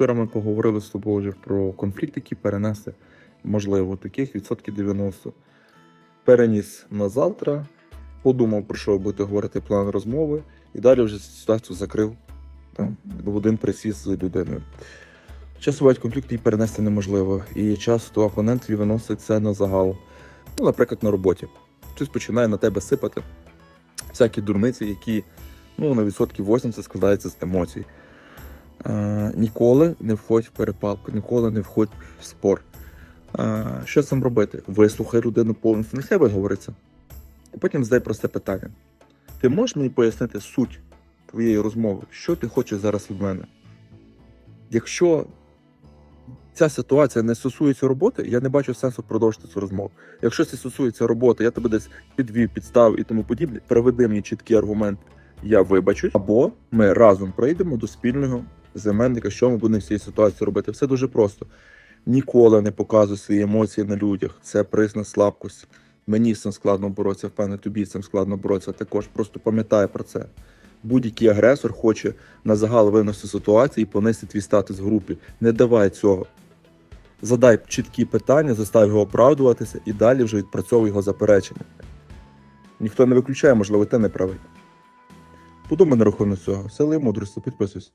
Вчора ми поговорили з тобою вже про конфлікт, який перенести, можливо, таких відсотків 90. Переніс на завтра, подумав, про що буде говорити план розмови, і далі вже ситуацію закрив там, в один присіст з людиною. Часто бувають конфлікти і перенести неможливо. І часто опонент виносить це на загал. Ну, наприклад, на роботі. Хтось починає на тебе сипати всякі дурниці, які ну, на відсотків 80 складаються з емоцій. Ніколи не входь в перепалку, ніколи не входь в спор. Що з цим робити? Вислухай людину повністю, нехай виговориться. І потім задай просте питання. Ти можеш мені пояснити суть твоєї розмови, що ти хочеш зараз від мене? Якщо ця ситуація не стосується роботи, я не бачу сенсу продовжити цю розмову. Якщо це стосується роботи, я тебе десь підвів, підстав і тому подібне, приведи мені чіткий аргумент, я вибачусь, або ми разом прийдемо до спільного знаменника, що ми будемо з цієї ситуації робити. Все дуже просто. Ніколи не показуй свої емоції на людях. Це признак слабкості. Мені з цим складно боротися, впевнений, тобі з цим складно боротися. Також просто пам'ятай про це. Будь-який агресор хоче на загал винести ситуацію і понести твій статус в групі. Не давай цього. Задай чіткі питання, застав його оправдуватися і далі вже відпрацьовуй його заперечення. Ніхто не виключає, можливо, ти не правий. Подумай на рахунок цього. Сили мудрості, підписуйся.